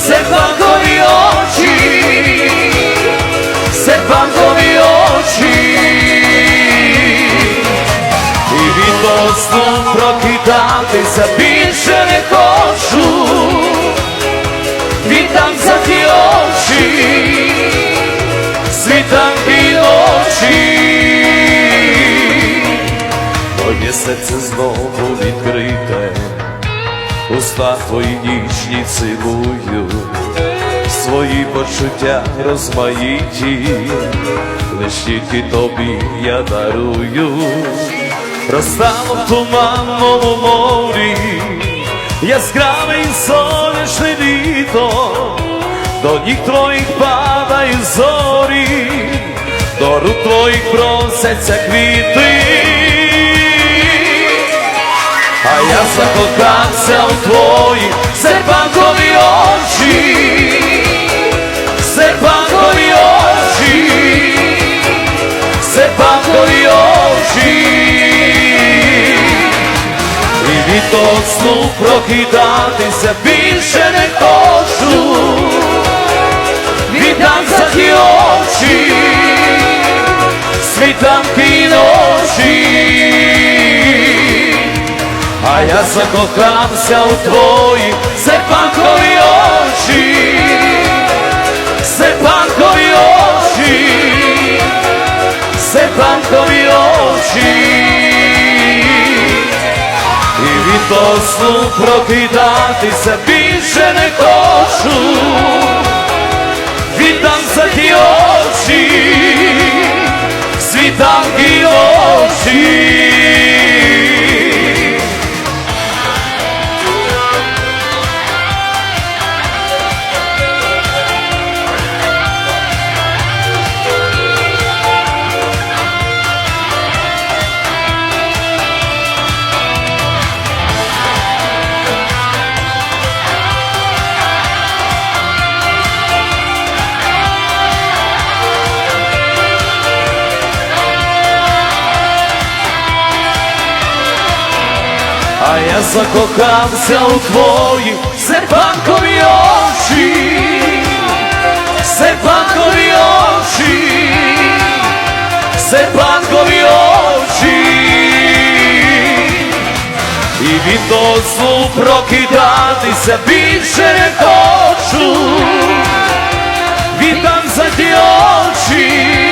se Sepankovi oči se Sepankovi oči. I vitostvom prokitati sa bišene košu Vitam za ti oči Svitam ti oči. Moje srce znovu odkrite уста твої ніжні цілую, свої почуття розмаїті, лиш тільки тобі я дарую, розтало в туманному морі, яскраве і сонячне літо, до ніг твоїх падають зорі, до рук твоїх просяться квіти. Za kod pravca u tvoji Srpankovi oči. Srpankovi oči. Srpankovi oči. I vi to od snu prokidati se više ne hoću. Vi dancati oči. Svi tam pinoši А я закохався у твої серпанкові очі, серпанкові очі, серпанкові очі, і від того сну прокидатися більше не хочу, віддам за ті sunca u tvoji se oči se oči se oči. I vidno su prokidati se više ne hoću vidam za ti oči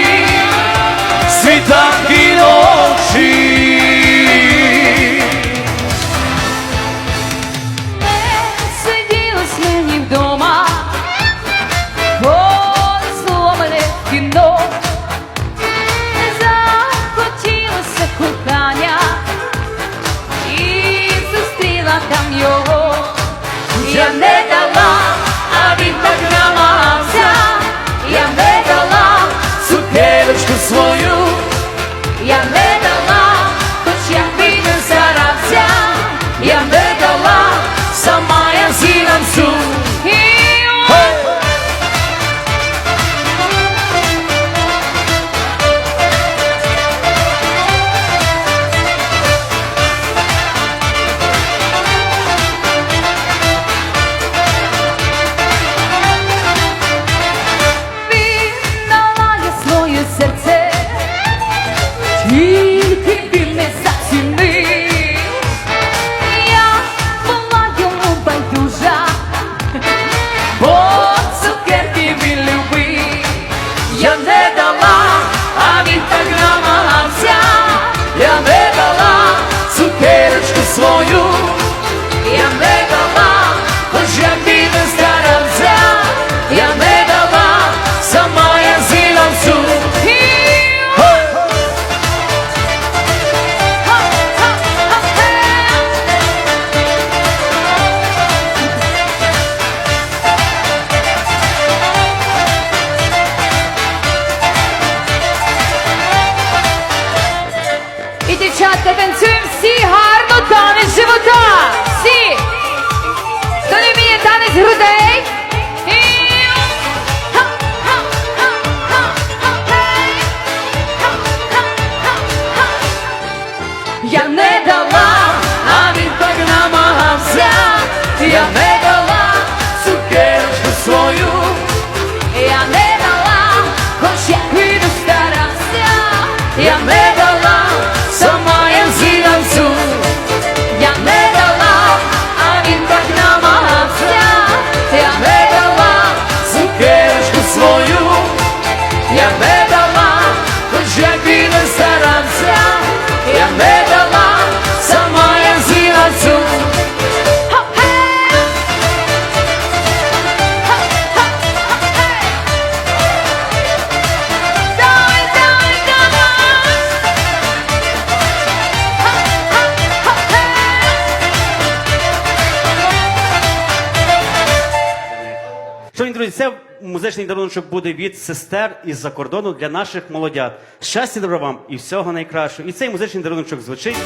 музичний дарунок буде від сестер із-за кордону для наших молодят. Щастя добра вам і всього найкращого. І цей музичний дарунок звучить.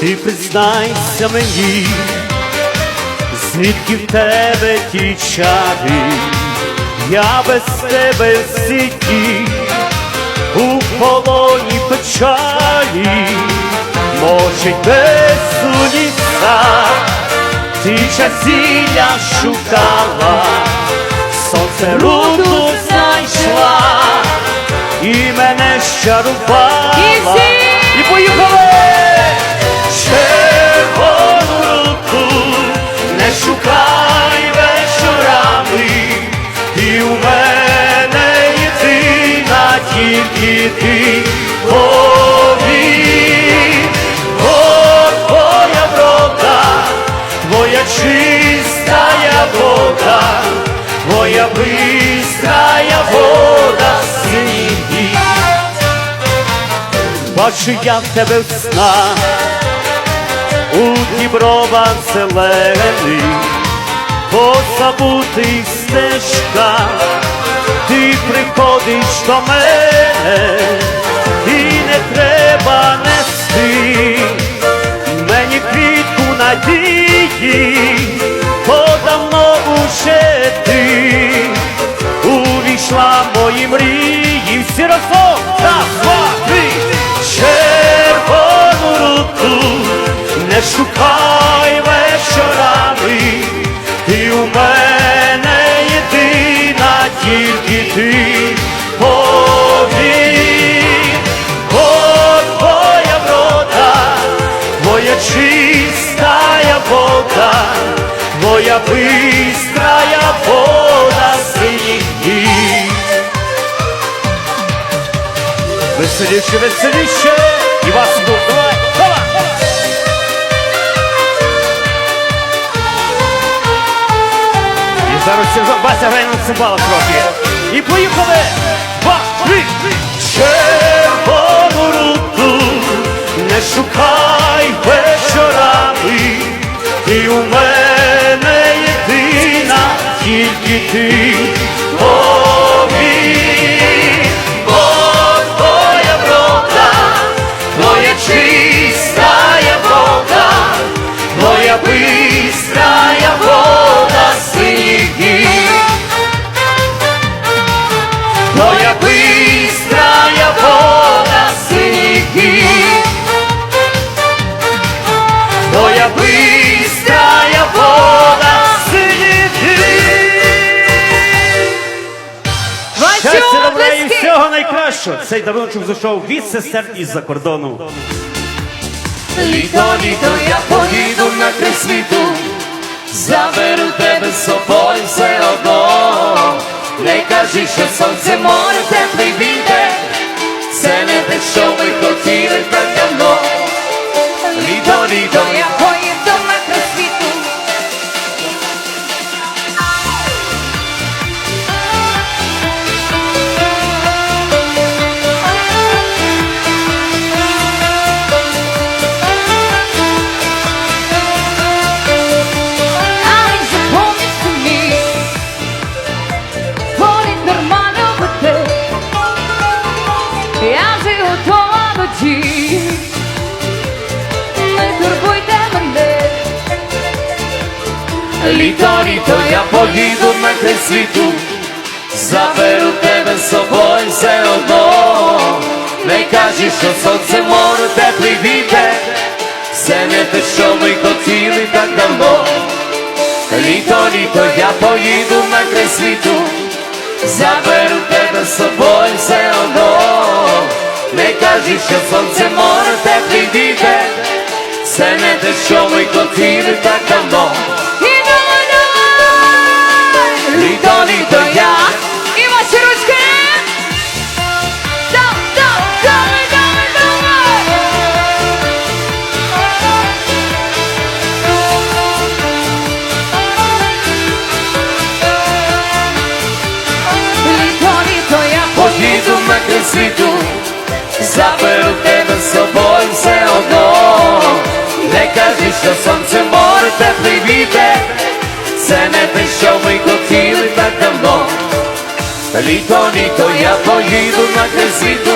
Ти признайся мені, звідки в тебе ті чари, я без тебе в сіті, у полоні печалі, може без ліса, ти часілля шукала, сонце руду знайшла, і мене щарувала. І всі! Вода, твоя бистрая вода синій. Бачу я в тебе в снах, у дібровах зелених, по забутих стежках, ти приходиш до мене, і не треба нести мені квітку надії, вода, твоя быстрая вода синіх днів. Веселіше, веселіше, і вас давай, давай! І зараз Вася грає на цимбалах трохи. І поїхали! Два, три! Червону тільки найкращого. Цей дарунок зайшов від сестер із-за кордону. Літо, літо, я поїду на край світу, заберу тебе з собою все одно. Не кажи, що сонце море теплий вітер, це не те, що ми хотіли так літо, літо, я поїду на край світу, заберу тебе з собою все одно. Не кажи, що сонце море теплий вітер, це не те, що ми хотіли так давно. Літо, літо, я поїду на край світу, заберу тебе з собою все одно. Не кажи, що сонце море теплий вітер, це не те, що ми хотіли так давно. Літо, літо, я І ваші ручки! Да, да, давай, давай, давай! Літо, літо, я поїду на край світу, заберу тебе з собою все одно. Не кажи, що сонце море теплий вітер, це не те, що ми хотіли так давно. Літо, літо я поїду на край світу,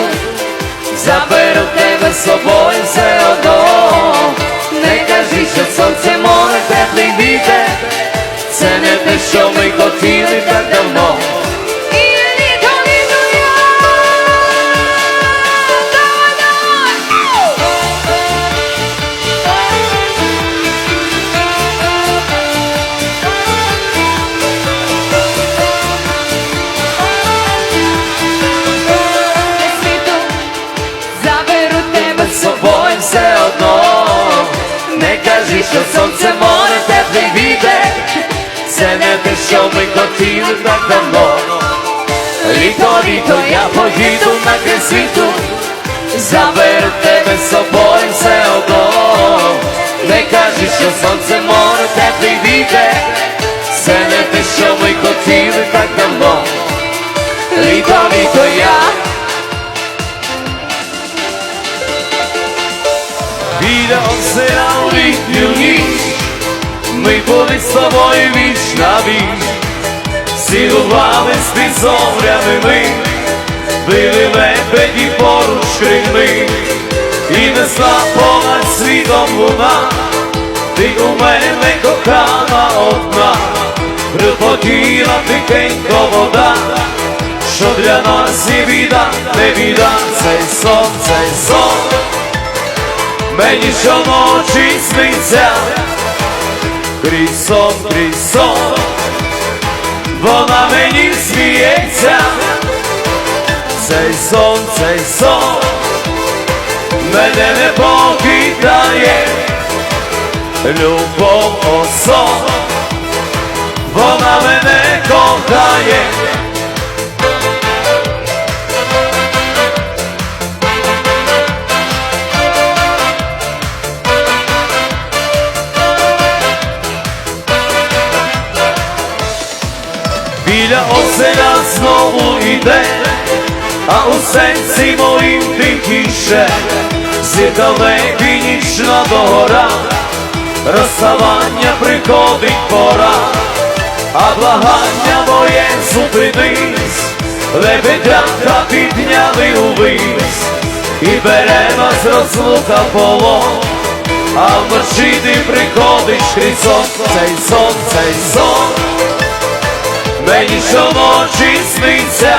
літо, на край світу, заберу тебе з собою все одно. Не кажи, що сонце море, теплий вітер, це не те, що ми хотіли так давно. Літо, літо, я Біля у літню ніч Ми були з тобою віч на віч Цілувались під зорями ми Били лебеді поруч крильми І несла понад світом луна. Ти у мене кохана одна Припотіла тихенько вода Що для нас є біда, не біда Цей сон, цей сон. Мені щоночі сниться Крізь сон, крізь сон. Вона мені сміється Цей сон, цей сон. Мене не покидає Любов осон Вона мене кохає. Біля озера знову йде, а у серці моїм тихіше, зіркалеві нічна догора, розставання приходить пора, а благання моє зупинись, лебедята підняли увись, і бере нас розлука полон, а вночі ти приходиш крізь сон, цей сон, цей сон. Мені щоночі сниться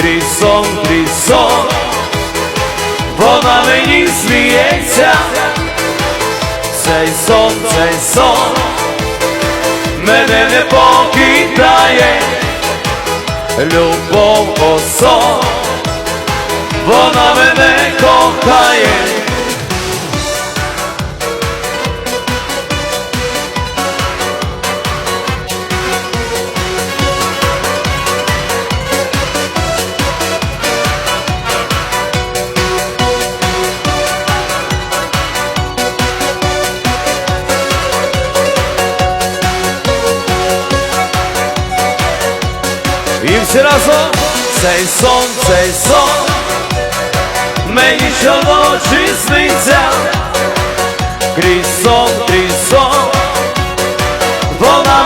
Крізь сон, крізь сон Вона мені сміється. Цей сон, цей сон Мене не покидає. Любов о сон, Вона мене кохає І всі разом цей сон, цей сон. Мені щоночі сниться. Крізь сон, крізь сон. Вона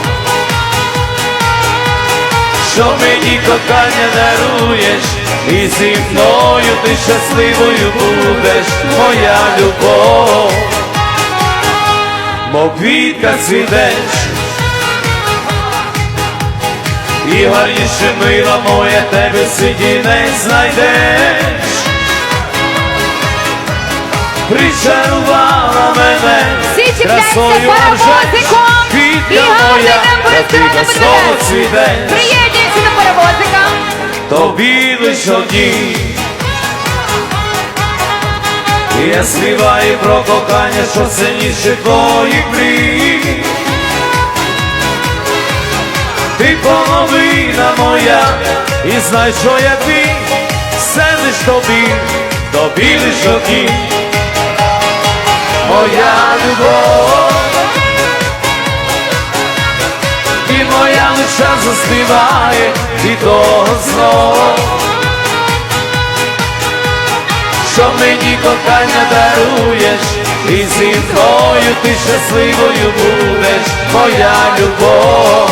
що мені кохання даруєш, і зі мною ти щасливою будеш, моя любов, мов квітка цвітеш, і гарніше мила моє тебе в світі не знайдеш. Причарувала мене красою і квітка моя, ти буде. цвітеш, Приєднуйся до паровозика. тобі лиш одній. І Я співаю про кохання, що цінніше твоїх мрій. Ти половина моя, і знай, що я твій, все лиш тобі, тобі лиш одній. Моя любов, і моя душа заспіває від того знову. Що мені кохання даруєш, і зі мною ти щасливою будеш, моя любов.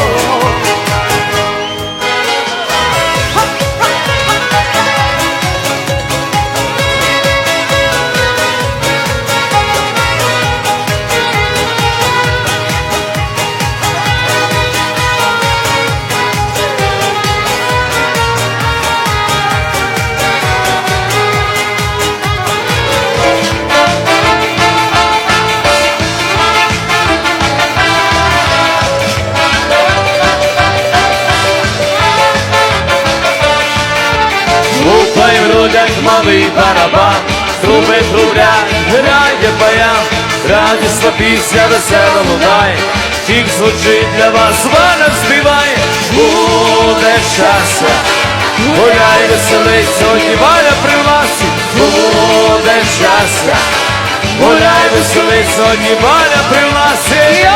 Малий барабан, труби трублять, грає баян, радісна пісня весела лунає, тік звучить для вас, валя співає, буде щастя, гуляй веселий, сьогодні валя при власі, буде щастя, гуляй веселий, сьогодні валя при власі.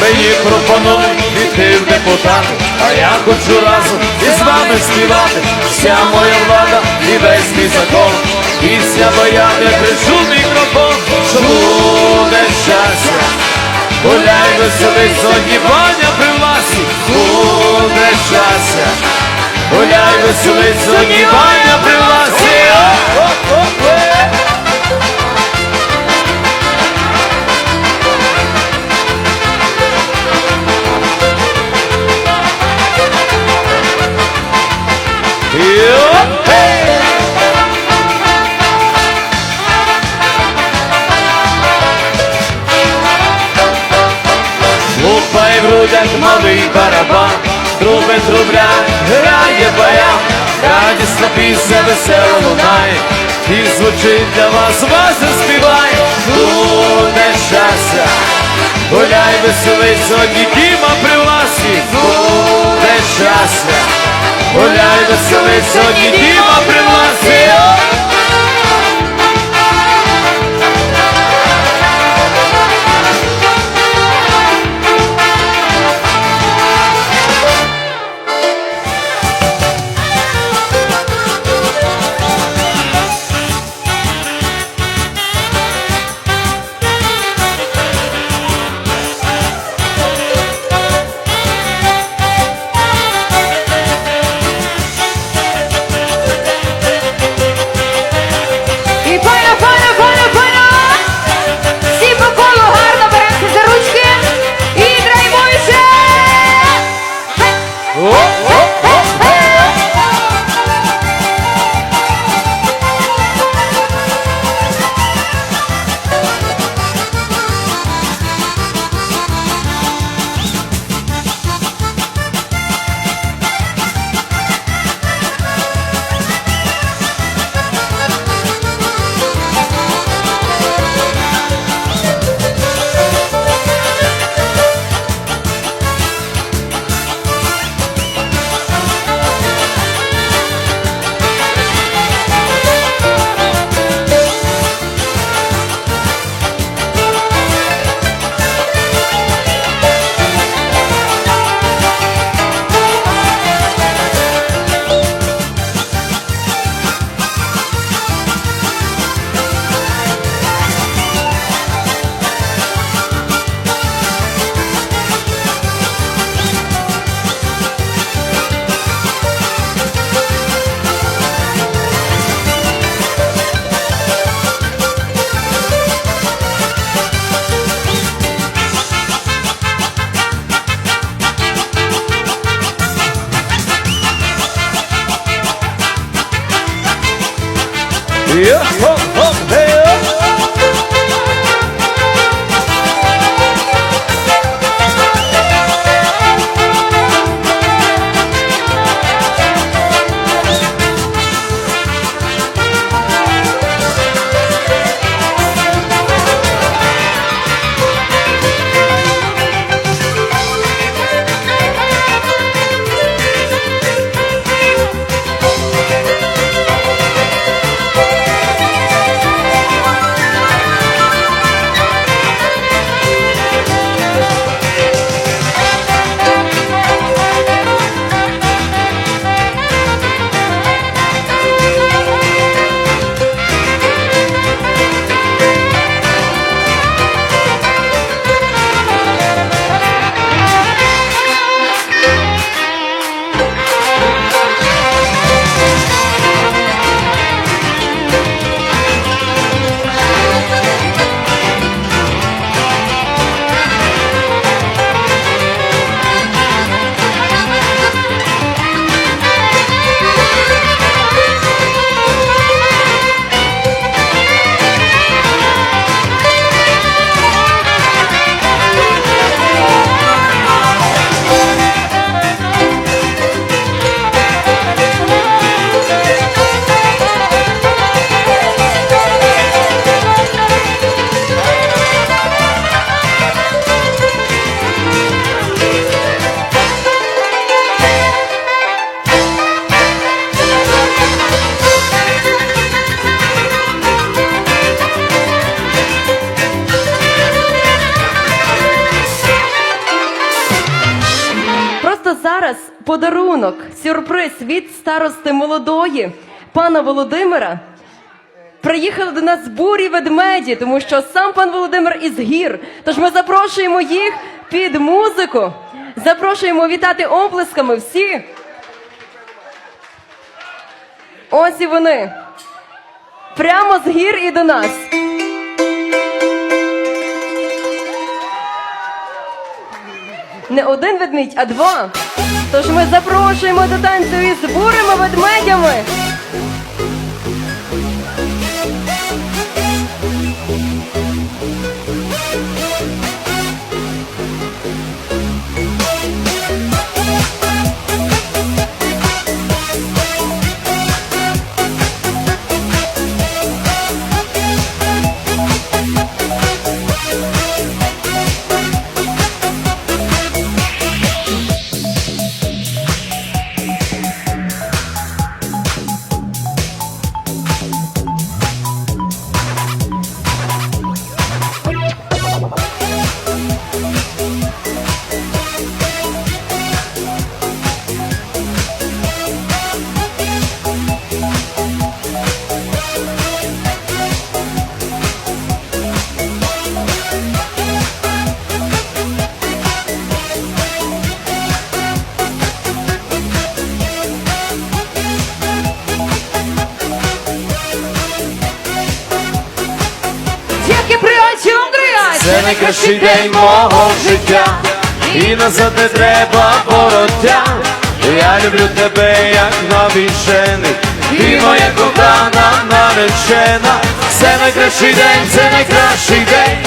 Мені пропонують піти в депутати, а я хочу разом із вами співати. Вся моя влада і весь мій закон. Пісня моя, я кричу мікрофон, що буде щастя. Гуляй веселий сьогодні баня при власі, буде щастя. Гуляй веселий сьогодні баня при власі. В грудях малий барабан, труби трублять, грає баян, радісна пісня весела лунає, і звучить для вас, вас заспіває, буде щастя, гуляй веселий, сьогодні діма при власі, буде щастя, гуляй веселий, сьогодні діма Yeah. Сюрприз від старости молодої пана Володимира. Приїхали до нас бурі ведмеді, тому що сам пан Володимир із гір. Тож ми запрошуємо їх під музику. Запрошуємо вітати оплесками всі. Ось і вони. Прямо з гір і до нас. Не один ведмідь, а два. Тож ми запрошуємо до танцю із бурими ведмедями. Найкращий день мого життя, і назад не треба вороття. Я люблю тебе, як навіщений, ти моя кохана наречена. Це найкращий день, це найкращий день,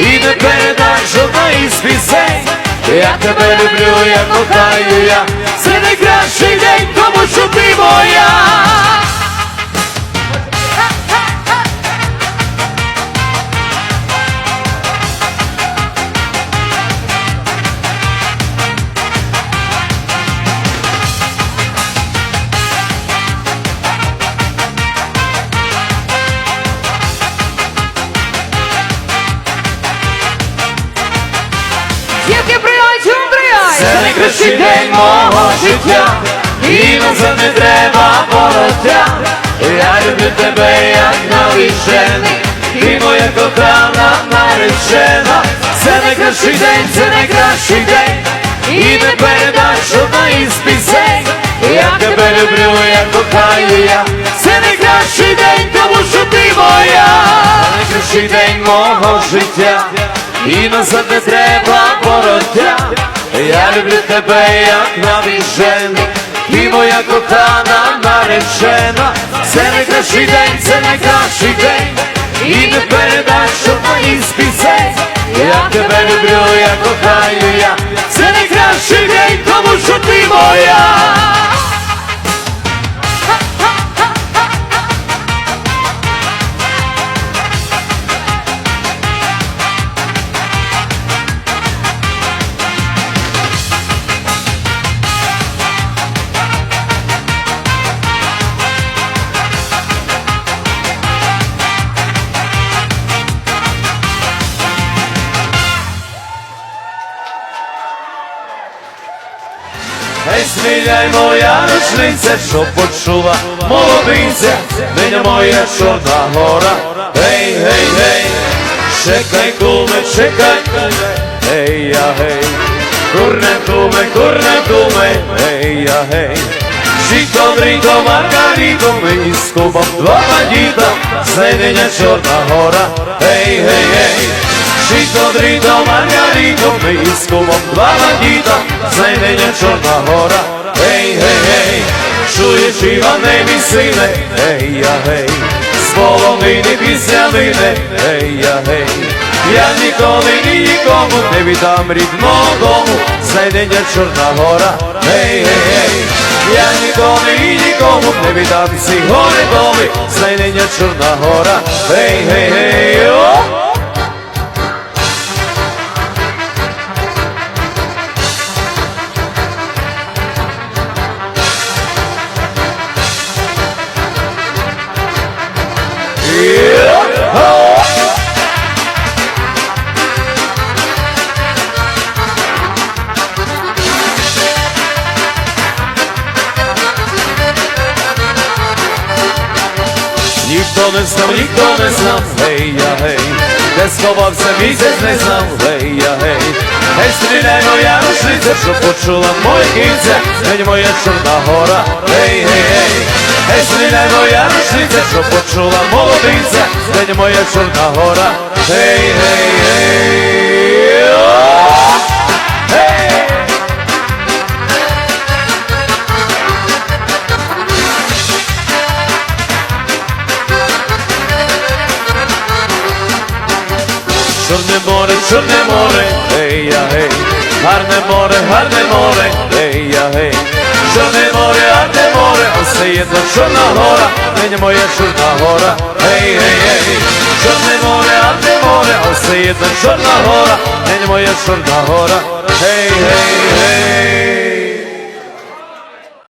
і не передаш жодна із пісень. Я тебе люблю, я кохаю я. Це найкращий день, тому що ти моя. Це найкращий день мого життя, і назад не треба вороття. Я люблю тебе, як навіщений, ти моя кохана наречена. Це найкращий день, це найкращий день, і не передаш жодна із пісень. Я тебе люблю, я кохаю я. Це найкращий день, тому що ти моя. Найкращий день мого життя. І назад не треба вороття. Я люблю тебе, як навіжена, і моя кохана наречена. це найкращий день, це найкращий день, і не передаш жодної мої пісень. Я тебе люблю, я кохаю я, це найкращий день, тому що ти моя. Рушниця, що почула молодиця, ниня моя чорна гора. Гей, гей, гей, чекай, куме, чекай, гей, я гей, курне, куме, курне, куме, гей, я гей. Жито, дрито, маргарито, мені з кубом два бандіта, знайдення чорна гора. Гей, гей, гей. Жито, дрито, маргарито, ми із кумом два бандіта, знайдення чорна гора, гей, гей, гей, чуєш Іване, мій сине, гей, я гей, з полонини після лине, гей, я гей, я ніколи ні нікому не віддам рідного. Дому, знайдення чорна гора, гей, гей, гей, я ніколи і нікому не віддам ці гори доми, знайдення чорна гора, гей, гей, гей, о! Не знав, ніхто не знав, гей я гей, де сховався місяць, не знав, гей я гей, гей стріляй моя рушниця, що почула моє кінця, гей моя чорна гора, гей, гей, гей, гей стріляй моя рушниця, що почула молодиця, гей моя чорна гора, гей, гей, гей, чорне море, гей я гей, гарне море, гарне море, гей я гей, чорне море, гарне море, а все єдна чорна гора, нині моя чорна гора, гей, гей, гей, чорне море, гарне море, а все єдна чорна гора, нині моя чорна гора, гей, гей, гей.